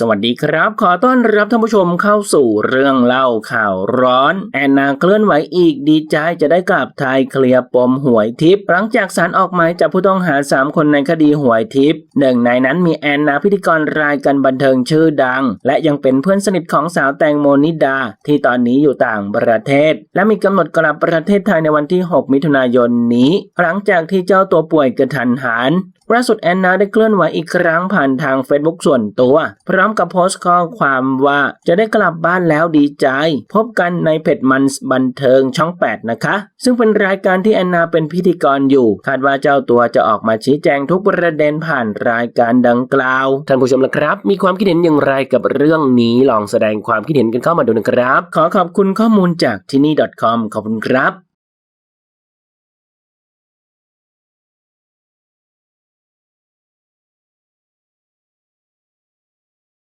สวัสดีครับ ขอต้อนรับท่านผู้ชมเข้าสู่เรื่องเล่าข่าวร้อน แอนนาเคลื่อนไหวอีกดีใจจะได้กลับไทยเคลียร์ปมหวยทิพย์หลังจากศาลออกหมายจับผู้ต้องหา 3 คนในคดีหวยทิพย์หนึ่งในนั้นมีแอนนาพิธีกรรายการบันเทิงชื่อดัง และยังเป็นเพื่อนสนิทของสาวแตงโมนิดา ที่ตอนนี้อยู่ต่างประเทศ และมีกำหนดกลับประเทศไทยในวันที่ 6 มิถุนายนนี้ หลังจากที่เจ้าตัวป่วยกระทันหันล่าสุดแอนนาได้เคลื่อนไหวอีกครั้งผ่านทาง Facebook ส่วนตัวพร้อมกับโพสต์ข้อความว่าจะได้กลับบ้านแล้วดีใจ พบกันในเพจมันบันเทิงช่อง 8 นะคะ ซึ่งเป็นรายการที่แอนนาเป็นพิธีกรอยู่ คาดว่าเจ้าตัวจะออกมาชี้แจงทุกประเด็นผ่านรายการดังกล่าว ท่านผู้ชมละครับ มีความคิดเห็นอย่างไรกับเรื่องนี้ลองแสดงความคิดเห็นกันเข้ามาดูนะครับ ขอขอบคุณข้อมูลจากที่นี่ .com ขอบคุณครับ